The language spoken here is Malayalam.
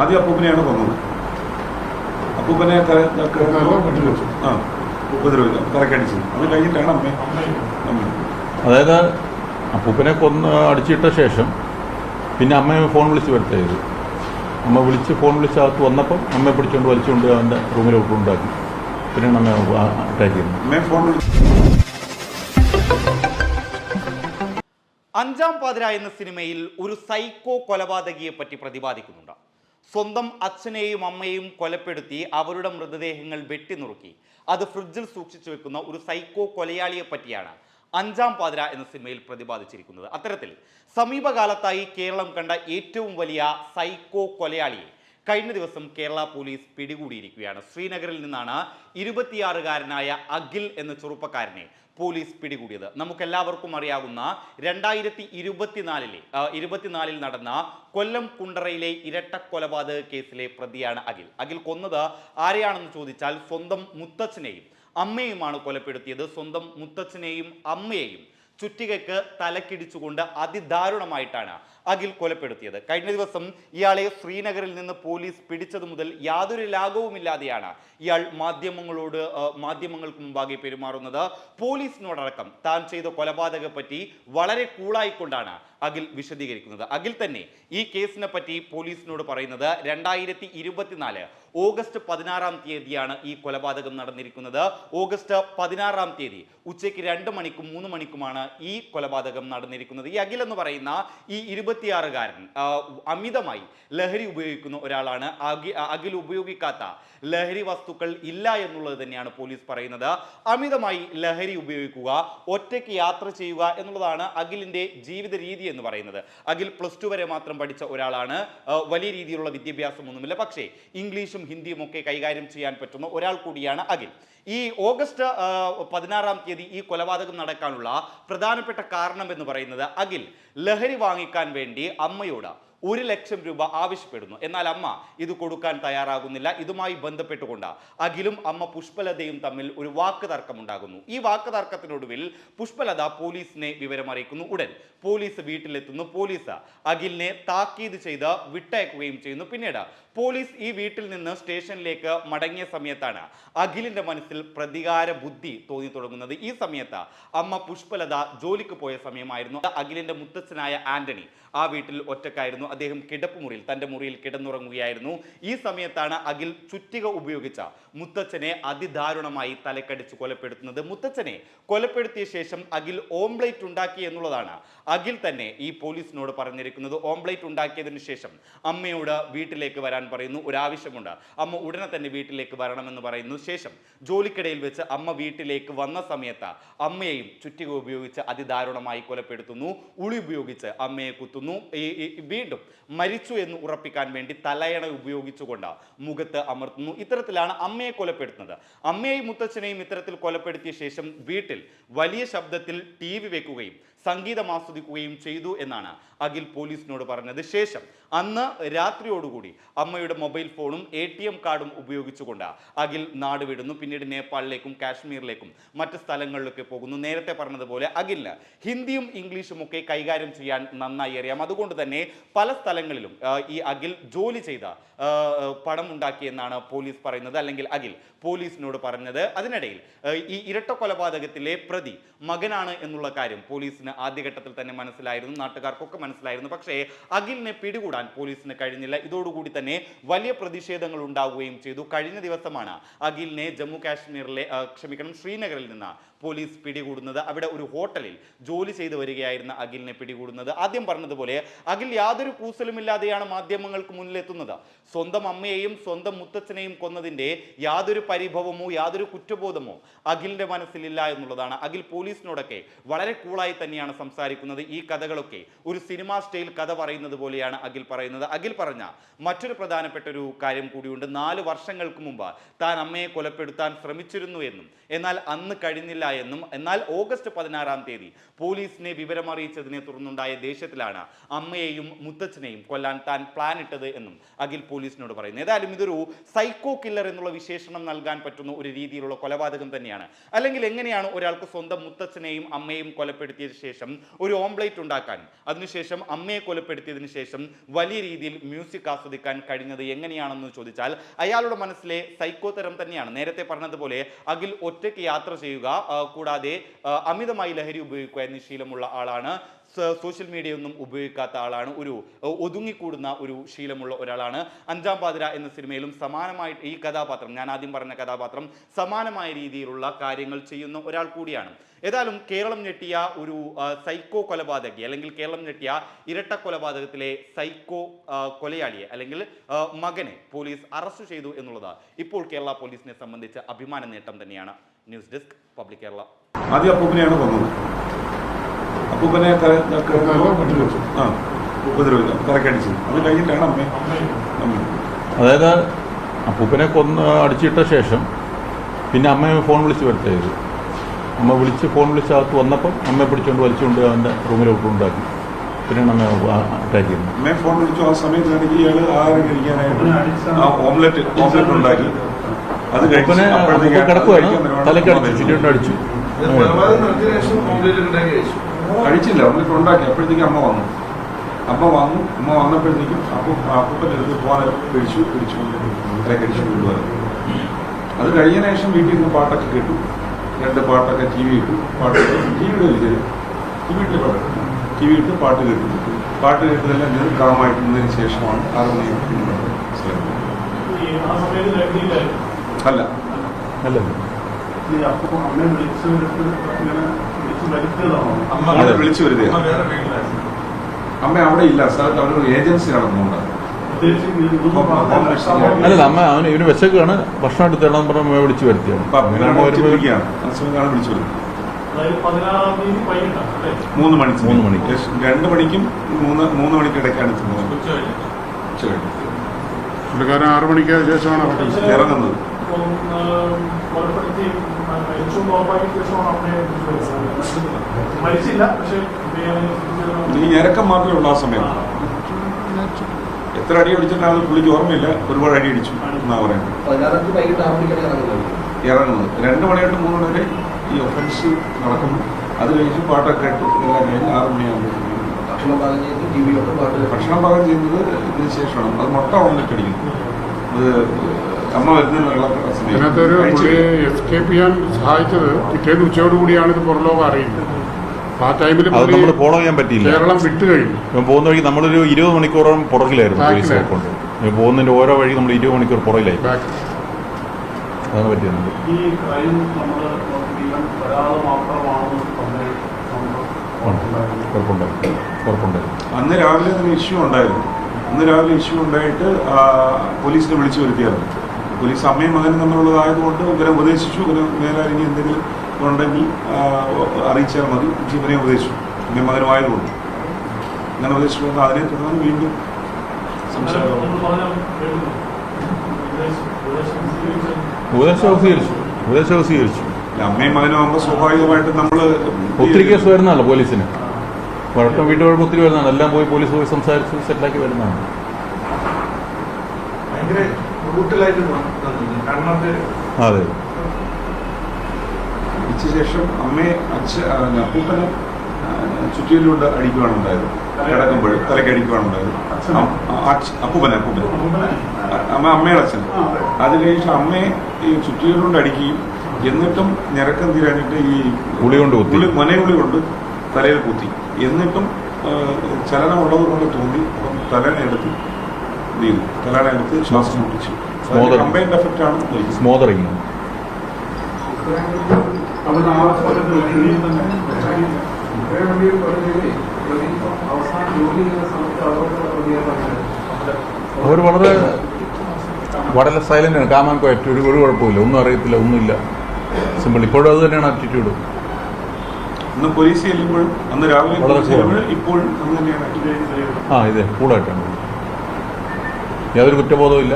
ആദ്യം അപ്പൂപ്പനെയാണ് കൊന്നത്. അപ്പൂപ്പനെ ആ ഉപദ്രവിച്ചു തലക്കടിച്ചു അത് കഴിഞ്ഞിട്ടാണ് അമ്മ അതായത് അപ്പൂപ്പനെ കൊന്ന് അടിച്ചിട്ട ശേഷം പിന്നെ അമ്മയെ ഫോൺ വിളിച്ച് വരുത്തായത് അമ്മ വിളിച്ച് ഫോൺ വിളിച്ച് അകത്ത് വന്നപ്പം അമ്മയെ പിടിച്ചുകൊണ്ട് വലിച്ചുകൊണ്ട് അവന്റെ റൂമിലോട്ട് ഉണ്ടാക്കി. പിന്നെയാണ് അമ്മ അറ്റാക്ക് ചെയ്യുന്നത് അമ്മയെ ഫോൺ വിളിച്ചു അഞ്ചാം പാതിര എന്ന സിനിമയിൽ ഒരു സൈക്കോ കൊലപാതകിയെ പറ്റി പ്രതിപാദിക്കുന്നുണ്ട്. സ്വന്തം അച്ഛനെയും അമ്മയെയും കൊലപ്പെടുത്തി അവരുടെ മൃതദേഹങ്ങൾ വെട്ടിനുറുക്കി അത് ഫ്രിഡ്ജിൽ സൂക്ഷിച്ചു വെക്കുന്ന ഒരു സൈക്കോ കൊലയാളിയെ പറ്റിയാണ് അഞ്ചാം പാതിര എന്ന സിനിമയിൽ പ്രതിപാദിച്ചിരിക്കുന്നത്. അത്തരത്തിൽ സമീപകാലത്തായി കേരളം കണ്ട ഏറ്റവും വലിയ സൈക്കോ കൊലയാളിയെ കഴിഞ്ഞ ദിവസം കേരള പോലീസ് പിടികൂടിയിരിക്കുകയാണ്. ശ്രീനഗറിൽ നിന്നാണ് ഇരുപത്തിയാറുകാരനായ അഖിൽ എന്ന ചെറുപ്പക്കാരനെ പോലീസ് പിടികൂടിയത്. നമുക്കെല്ലാവർക്കും അറിയാവുന്ന രണ്ടായിരത്തി ഇരുപത്തിനാലിലെ ഇരുപത്തിനാലിൽ നടന്ന കൊല്ലം കുണ്ടറയിലെ ഇരട്ട കൊലപാതക കേസിലെ പ്രതിയാണ് അഖിൽ. അഖിൽ കൊന്നത് ആരെയാണെന്ന് ചോദിച്ചാൽ സ്വന്തം മുത്തച്ഛനെയും അമ്മയുമാണ് കൊലപ്പെടുത്തിയത്. സ്വന്തം മുത്തച്ഛനെയും അമ്മയെയും ചുറ്റികയ്ക്ക് തലക്കിടിച്ചുകൊണ്ട് അതിദാരുണമായിട്ടാണ് അഖിൽ കൊലപ്പെടുത്തിയത്. കഴിഞ്ഞ ദിവസം ഇയാളെ ശ്രീനഗറിൽ നിന്ന് പോലീസ് പിടിച്ചതു മുതൽ യാതൊരു ലാഘവുമില്ലാതെയാണ് ഇയാൾ മാധ്യമങ്ങളോട് മാധ്യമങ്ങൾക്ക് മുമ്പാകെ പെരുമാറുന്നത്. പോലീസിനോടടക്കം താൻ ചെയ്ത കൊലപാതകത്തെ പറ്റി വളരെ കൂളായിക്കൊണ്ടാണ് അഖിൽ വിശദീകരിക്കുന്നത്. അഖിൽ തന്നെ ഈ കേസിനെ പറ്റി പോലീസിനോട് പറയുന്നത് രണ്ടായിരത്തി ഇരുപത്തിനാല് ഓഗസ്റ്റ് പതിനാറാം തീയതിയാണ് ഈ കൊലപാതകം നടന്നിരിക്കുന്നത്. ഓഗസ്റ്റ് പതിനാറാം തീയതി ഉച്ചയ്ക്ക് രണ്ട് മണിക്കും മൂന്ന് മണിക്കുമാണ് ഈ കൊലപാതകം നടന്നിരിക്കുന്നത്. ഈ അഖിൽ എന്ന് പറയുന്ന ഈ ഇരുപത്തിയാറുകാരൻ ആ, അമിതമായി ലഹരി ഉപയോഗിക്കുന്ന ഒരാളാണ്. അഖി- അഖിൽ ഉപയോഗിക്കാത്ത ലഹരി വസ്തുക്കൾ ഇല്ല എന്നുള്ളത് തന്നെയാണ് പോലീസ് പറയുന്നത്. അമിതമായി ലഹരി ഉപയോഗിക്കുക ഒറ്റയ്ക്ക് യാത്ര ചെയ്യുക എന്നുള്ളതാണ് അഖിലിന്റെ ജീവിത രീതി എന്ന് പറയുന്നത്. അഖിൽ പ്ലസ് ടു വരെ മാത്രം പഠിച്ച ഒരാളാണ്. വലിയ രീതിയിലുള്ള വിദ്യാഭ്യാസമൊന്നുമില്ല. പക്ഷേ ഇംഗ്ലീഷും ഹിന്ദിയും ഒക്കെ കൈകാര്യം ചെയ്യാൻ പറ്റുന്ന ഒരാൾ കൂടിയാണ് അഖിൽ. ഈ ഓഗസ്റ്റ് പതിനാറാം തീയതി ഈ കൊലപാതകം നടക്കാനുള്ള പ്രധാനപ്പെട്ട കാരണം എന്ന് പറയുന്നത് അഖിൽ ലഹരി വാങ്ങിക്കാൻ വേണ്ടി അമ്മയോട് ഒരു ലക്ഷം രൂപ ആവശ്യപ്പെടുന്നു. എന്നാൽ അമ്മ ഇത് കൊടുക്കാൻ തയ്യാറാകുന്നില്ല. ഇതുമായി ബന്ധപ്പെട്ടുകൊണ്ട് അഖിലും അമ്മ പുഷ്പലതയും തമ്മിൽ ഒരു വാക്ക് തർക്കമുണ്ടാകുന്നു ഈ വാക്ക് തർക്കത്തിനൊടുവിൽ പുഷ്പലത പോലീസിനെ വിവരമറിയിക്കുന്നു. ഉടൻ പോലീസ് വീട്ടിലെത്തുന്നു. പോലീസ് അഖിലിനെ താക്കീത് ചെയ്ത് വിട്ടയക്കുകയും ചെയ്യുന്നു. പിന്നീട് പോലീസ് ഈ വീട്ടിൽ നിന്ന് സ്റ്റേഷനിലേക്ക് മടങ്ങിയ സമയത്താണ് അഖിലിന്റെ മനസ്സിൽ പ്രതികാര ബുദ്ധി തോന്നി തുടങ്ങുന്നത്. ഈ സമയത്ത് അമ്മ പുഷ്പലത ജോലിക്ക് പോയ സമയമായിരുന്നു. അഖിലിന്റെ മുത്തച്ഛനായ ആന്റണി ആ വീട്ടിൽ ഒറ്റക്കായിരുന്നു. അദ്ദേഹം കിടപ്പ് മുറിയിൽ തന്റെ മുറിയിൽ കിടന്നുറങ്ങുകയായിരുന്നു. ഈ സമയത്താണ് അഖിൽ ചുറ്റിക ഉപയോഗിച്ച മുത്തച്ഛനെ അതിദാരുണമായി തലക്കടിച്ച് കൊലപ്പെടുത്തുന്നത്. മുത്തച്ഛനെ കൊലപ്പെടുത്തിയ ശേഷം അഖിൽ ഓംപ്ലേറ്റ് ഉണ്ടാക്കി എന്നുള്ളതാണ്. അഖിൽ തന്നെ ഈ പോലീസിനോട് പറഞ്ഞിരിക്കുന്നത്. ഓംപ്ലേറ്റ് ഉണ്ടാക്കിയതിനു ശേഷം അമ്മയോട് വീട്ടിലേക്ക് വരാൻ പറയുന്നു. ഒരാവശ്യമുണ്ട്. അമ്മ ഉടനെ തന്നെ വീട്ടിലേക്ക് വരണമെന്ന് പറയുന്നു. ശേഷം ജോലിക്കിടയിൽ വെച്ച് അമ്മ വീട്ടിലേക്ക് വന്ന സമയത്ത് അമ്മയെയും ചുറ്റിക ഉപയോഗിച്ച് അതിദാരുണമായി കൊലപ്പെടുത്തുന്നു. ഉളി ഉപയോഗിച്ച് അമ്മയെ കുത്തുന്നു. ഈ- വീണ്ടും മരിച്ചു എന്ന് ഉറപ്പിക്കാൻ വേണ്ടി തലയണ ഉപയോഗിച്ചുകൊണ്ട് മുഖത്ത് അമർത്തുന്നു. ഇത്തരത്തിലാണ് അമ്മയെ കൊലപ്പെടുത്തുന്നത്. അമ്മയെയും മുത്തച്ഛനെയും ഇത്തരത്തിൽ കൊലപ്പെടുത്തിയ ശേഷം വീട്ടിൽ വലിയ ശബ്ദത്തിൽ ടി വി വെക്കുകയും സംഗീതം ആസ്വദിക്കുകയും ചെയ്തു എന്നാണ് അഖിൽ പോലീസിനോട് പറഞ്ഞത്. ശേഷം അന്ന് രാത്രിയോടുകൂടി അമ്മയുടെ മൊബൈൽ ഫോണും എ ടി എം കാർഡും ഉപയോഗിച്ചുകൊണ്ട് അഖിൽ നാടുവിടുന്നു പിന്നീട് നേപ്പാളിലേക്കും കാശ്മീരിലേക്കും മറ്റ് സ്ഥലങ്ങളിലൊക്കെ പോകുന്നു. നേരത്തെ പറഞ്ഞതുപോലെ അഖിലിന് ഹിന്ദിയും ഇംഗ്ലീഷും ഒക്കെ കൈകാര്യം ചെയ്യാൻ നന്നായി അറിയാം. അതുകൊണ്ട് തന്നെ പല സ്ഥലങ്ങളിലും ഈ അഖിൽ ജോലി ചെയ്ത ആ, പണം ഉണ്ടാക്കിയെന്നാണ് പോലീസ് പറയുന്നത്. അല്ലെങ്കിൽ അഖിൽ പോലീസിനോട് പറഞ്ഞത്. അതിനിടയിൽ ഈ ഇരട്ട കൊലപാതകത്തിലെ പ്രതി മകനാണ് എന്നുള്ള കാര്യം പോലീസിന് ആദ്യഘട്ടത്തിൽ തന്നെ മനസ്സിലായിരുന്നു നാട്ടുകാർക്കൊക്കെ മനസ്സിലായിരുന്നു. പക്ഷേ അഖിലിനെ പിടികൂടാൻ പോലീസിന് കഴിഞ്ഞില്ല. ഇതോടുകൂടി തന്നെ വലിയ പ്രതിഷേധങ്ങൾ ഉണ്ടാവുകയും ചെയ്തു. കഴിഞ്ഞ ദിവസമാണ് അഖിലിനെ ജമ്മു കാശ്മീരിലെ ക്ഷമിക്കണം ശ്രീനഗറിൽ നിന്ന് പോലീസ് പിടികൂടുന്നത്. അവിടെ ഒരു ഹോട്ടലിൽ ജോലി ചെയ്തു വരികയായിരുന്ന അഖിലിനെ പിടികൂടുന്നത്. ആദ്യം പറഞ്ഞതുപോലെ അഖിൽ യാതൊരു കൂസലുമില്ലാതെയാണ് മാധ്യമങ്ങൾക്ക് മുന്നിലെത്തുന്നത്. സ്വന്തം അമ്മയെയും സ്വന്തം മുത്തച്ഛനെയും കൊന്നതിന്റെ യാതൊരു പരിഭവമോ യാതൊരു കുറ്റബോധമോ അഖിലിന്റെ മനസ്സിലില്ല എന്നുള്ളതാണ്. അഖിൽ പോലീസിനോടൊക്കെ വളരെ കൂളായി തന്നെയാണ് സംസാരിക്കുന്നത്. ഈ കഥകളൊക്കെ ഒരു സിനിമാ സ്റ്റൈൽ കഥ പറയുന്നത് പോലെയാണ് അഖിൽ പറയുന്നത്. അഖിൽ പറഞ്ഞ മറ്റൊരു പ്രധാനപ്പെട്ട ഒരു കാര്യം കൂടിയുണ്ട്. നാല് വർഷങ്ങൾക്ക് മുമ്പ് താൻ അമ്മയെ കൊലപ്പെടുത്താൻ ശ്രമിച്ചിരുന്നു എന്നും. എന്നാൽ അന്ന് കഴിഞ്ഞില്ല എന്നും എന്നാൽ ഓഗസ്റ്റ് പതിനാറാം തീയതി പോലീസിനെ വിവരമറിയിച്ചതിനെ തുടർന്നുണ്ടായ ദേഷ്യത്തിലാണ് അമ്മയെയും മുത്തച്ഛനെയും കൊല്ലാൻ താൻ പ്ലാൻ ഇട്ടത് എന്നും അഖിൽ പോലീസിനോട് പറയുന്നു. ഏതായാലും ഇതൊരു സൈക്കോ കില്ലർ എന്നുള്ള വിശേഷണം നൽകാൻ പറ്റുന്ന ഒരു രീതിയിലുള്ള കൊലപാതകം തന്നെയാണ്. അല്ലെങ്കിൽ എങ്ങനെയാണ് ഒരാൾക്ക് സ്വന്തം മുത്തച്ഛനെയും അമ്മയെയും കൊലപ്പെടുത്തിയ ശേഷം ഒരു ഓംപ്ലേറ്റ് ഉണ്ടാക്കാൻ അതിനുശേഷം അമ്മയെ കൊലപ്പെടുത്തിയതിനു ശേഷം വലിയ രീതിയിൽ മ്യൂസിക് ആസ്വദിക്കാൻ കഴിഞ്ഞത് എങ്ങനെയാണെന്ന് ചോദിച്ചാൽ അയാളുടെ മനസ്സിലെ സൈക്കോ തരം തന്നെയാണ്. നേരത്തെ പറഞ്ഞതുപോലെ അഖിൽ ഒറ്റയ്ക്ക് യാത്ര ചെയ്യുക കൂടാതെ അമിതമായി ലഹരി ഉപയോഗിക്കുക എന്ന ശീലമുള്ള ആളാണ്. സോഷ്യൽ മീഡിയ ഒന്നും ഉപയോഗിക്കാത്ത ആളാണ്. ഒരു ഒതുങ്ങിക്കൂടുന്ന ഒരു ശീലമുള്ള ഒരാളാണ്. അഞ്ചാം പാതിര എന്ന സിനിമയിലും സമാനമായി ഈ കഥാപാത്രം ഞാൻ ആദ്യം പറഞ്ഞ കഥാപാത്രം സമാനമായ രീതിയിലുള്ള കാര്യങ്ങൾ ചെയ്യുന്ന ഒരാൾ കൂടിയാണ്. ഏതായാലും കേരളം ഞെട്ടിയ ഒരു സൈക്കോ കൊലപാതകി അല്ലെങ്കിൽ കേരളം ഞെട്ടിയ ഇരട്ട കൊലപാതകത്തിലെ സൈക്കോ കൊലയാളിയെ അല്ലെങ്കിൽ മകനെ പോലീസ് അറസ്റ്റ് ചെയ്തു എന്നുള്ളത് ഇപ്പോൾ കേരള പോലീസിനെ സംബന്ധിച്ച് അഭിമാന നേട്ടം തന്നെയാണ്. News desk public Kerala. ആദ്യം അപ്പൂപ്പനെയാണ് കൊന്നത്. അപ്പൂപ്പനെ ഉപദ്രവിച്ചു ആ അത് കഴിഞ്ഞിട്ടാണ് അമ്മ. അമ്മ. അതായത് അപ്പൂപ്പനെ കൊന്ന് അടിച്ചിട്ട ശേഷം പിന്നെ അമ്മയെ ഫോൺ വിളിച്ച് വരുത്തിയത് അമ്മ വിളിച്ച് ഫോൺ വിളിച്ച് അകത്ത് വന്നപ്പം അമ്മയെ പിടിച്ചുകൊണ്ട് വലിച്ചുകൊണ്ട് അവന്റെ റൂമിലോട്ട് ഉണ്ടാക്കി പിന്നെയാണ് അമ്മ അറ്റാക്ക് ചെയ്യുന്നത് അമ്മയെ ഫോൺ വിളിച്ചു. ആ സമയത്താണെങ്കിൽ ഇയാൾ ആഹാരം കഴിക്കാനായിട്ട് ആ ഓംലെറ്റ് ഓംലെറ്റ് ഉണ്ടാക്കി. അത് കഴിച്ച് കിടക്കുവാണ്. തലക്കടിച്ചു നേരം അടിച്ചു കഴിച്ചില്ല. ഓംലെറ്റ് ഉണ്ടാക്കി അപ്പോഴത്തേക്ക് അമ്മ വന്നു. അമ്മ വന്നു. അമ്മ വന്നപ്പോഴത്തേക്കും അപ്പം അപ്പൂപ്പന്റെ അടുത്ത് പോകാൻ പിടിച്ചു പിടിച്ചു തലക്കടിച്ചു കൊണ്ടുവന്നു. അത് കഴിഞ്ഞ ശേഷം വീട്ടിൽ നിന്ന് പാട്ടൊക്കെ കേട്ടു. രണ്ട് പാട്ടൊക്കെ ടി വി ഇട്ടു. പാട്ട് ടി വിയുടെ വിളിച്ചത് ടി വി ഇട്ട് പാട്ട്. ടി വി ഇട്ട് പാട്ട് കേട്ടു. പാട്ട് കേട്ടതെല്ലാം ഞാൻ കാമായിട്ടുന്നതിന് ശേഷമാണ് ആറ് മണി ഈ ആ സമയത്ത് ലഹരിയിലായിരുന്നു. അല്ല. അല്ലല്ലോ? അമ്മ വിളിച്ചു വരുതേ അമ്മ അവിടെ ഇല്ല. സ്ഥലത്ത് അവരൊരു ഏജൻസി നടന്നുകൊണ്ട്. അല്ലല്ല അമ്മ അവന് ഇവന് വിശക്കാണ്. ഭക്ഷണം എടുത്തിടാൻ പറഞ്ഞ വിളിച്ചു വിളിച്ച് വരുത്തിയാണ് അല്ലേ? മൂന്ന് മൂന്ന് രണ്ട് മണിക്കും മൂന്ന് മൂന്ന് മണിക്ക് ഇടയ്ക്കാണ് ഉച്ചകഴിഞ്ഞ്. പുള്ളിക്കാരൻ ആറു മണിക്ക് ശേഷമാണ് ഇറങ്ങുന്നത്. ഇപ്പം, ആ, കൊലപ്പെടുത്തി ആ, മരിച്ചു എന്ന് ഉറപ്പാക്കിയ ശേഷമാണ് അമ്മയെ വിളിച്ച് വരുന്നത്. മരിച്ചില്ല പക്ഷെ ഈ ഞരക്കം മാത്രമേ ഉള്ളൂ ആ സമയത്ത് എത്ര അടി അടിച്ചിട്ടാണ് പുള്ളിക്ക് ഓർമ്മയില്ല. ഒരുപാട് അടി അടിച്ചു എന്നാ പറയുന്നത്. ഇറങ്ങുന്നത്? രണ്ട് മണി തൊട്ട് മൂന്ന് മണി വരെ ഈ ഒഫൻസ് നടക്കുന്നു. അത് കഴിഞ്ഞ് പാട്ടൊക്കെ ഇട്ട് എല്ലാം കഴിഞ്ഞ് ആറ് മണിയാകുമ്പോൾ ഭക്ഷണം പാകം ചെയ്യുന്നത് ഇതിന് ശേഷമാണ്. അത് മുട്ട അടിക്കുന്നു അത് അമ്മ വരുന്നതിനുള്ള സമയം ഇതിനകത്ത് ഒരു പുള്ളിയെ എസ്കേപ്പ് ചെയ്യാൻ സഹായിച്ചത് പിറ്റേന്ന് ഉച്ചയോടുകൂടിയാണ് ഇത് പുറലോകം അറിയുന്നത്. ആ ടൈമിൽ അത് നമ്മൾ ഫോളോ ചെയ്യാൻ പറ്റിയില്ല. കേരളം വിട്ടു കഴിഞ്ഞു. പോകുന്ന വഴി നമ്മളൊരു ഇരുപത് മണിക്കൂറോളം പുറകിലായിരുന്നു പോലീസ്. കൊണ്ട്. പോകുന്നതിന്റെ ഓരോ വഴി നമ്മൾ ഇരുപത് മണിക്കൂർ പുറകിലായി. അതാണ് പറ്റിയത്. ഈ കാര്യം നമ്മൾ ഒരാൾ മാത്രമാണെന്ന് അന്ന് രാവിലെ തന്നെ ഇഷ്യൂ ഉണ്ടായിരുന്നു. അന്ന് രാവിലെ ഇഷ്യൂ ഉണ്ടായിട്ട് പോലീസിനെ വിളിച്ചു വരുത്തിയായിരുന്നു. പോലീസ് അമ്മയും മകനും തമ്മിലുള്ളതായതുകൊണ്ട് ഇവരെ ഉപദേശിച്ചു. ഇവരെ മേലെ ഇനി എന്തെങ്കിലും ഉണ്ടെങ്കിൽ അറിയിച്ചാൽ മതി. ജീവനെ ഉപദേശിച്ചു. അമ്മയും മകനുമായതുകൊണ്ട്. അങ്ങനെ ഉപദേശിച്ചുകൊണ്ട് അതിനെ തുടർന്ന് വീണ്ടും ഉപദേശം സ്വീകരിച്ചു. ഉപദേശം സ്വീകരിച്ചു. അമ്മയും മകനും ആകുമ്പോൾ സ്വാഭാവികമായിട്ട് നമ്മൾ ഒത്തിരി കേസ് വരുന്നതാണ് പോലീസിന്. വഴക്കം വീട്ടുവഴക്കം ഒത്തിരി വരുന്നതാണ്. എല്ലാം പോയി പോലീസ് പോയി സംസാരിച്ച് സെറ്റിലാക്കി വരുന്നതാണ്. ഭയങ്കര ബ്രൂട്ടലായിട്ട് നടന്നു. അതെ ശേഷം അമ്മയെ അച്ഛ അപ്പൂപ്പനെ ചുറ്റിയിലൂടെ അടിക്കുകയാണ് ഉണ്ടായത് കിടക്കുമ്പോൾ തലക്കടിക്കുകയാണ് ഉണ്ടായത് അപ്പൂപ്പനെ അപ്പൂപ്പനെ. അമ്മ അമ്മയുടെ അച്ഛൻ. അതെ. കഴിഞ്ഞിട്ട് അമ്മയെ ഈ ചുറ്റിയിലൂടെ അടിക്കുകയും എന്നിട്ടും ഞരക്കം തീരാനിട്ട് ഈ ഉളി കൊണ്ട്. ഉളി മൊനയുളി കൊണ്ട് തലയിൽ കുത്തി. എന്നിട്ടും ചലനമുള്ളത് കൊണ്ട് തോന്നി തലനെ എടുത്ത് ഇത് ചെയ്തു തലനെ എടുത്ത് ശ്വാസം മുട്ടിച്ചു Smother. കമ്പൈൻഡ് എഫക്റ്റ് ആണ്. സ്മോദറിങ് അവർ. വളരെ വളരെ സൈലന്റ് ആണ്. കാമാൻ പോയറ്റ് ഒരു ഒരു കുഴപ്പമില്ല ഒന്നും അറിയത്തില്ല ഒന്നുമില്ല. സിമ്പിൾ ഇപ്പോഴും അത് തന്നെയാണ് ആറ്റിറ്റ്യൂഡ് അന്ന് പോലീസ് ചെല്ലുമ്പോഴും അന്ന് രാവിലെ ഇപ്പോഴും ആ ഇതെ കൂളായിട്ടാണ് യാതൊരു കുറ്റബോധവും ഇല്ല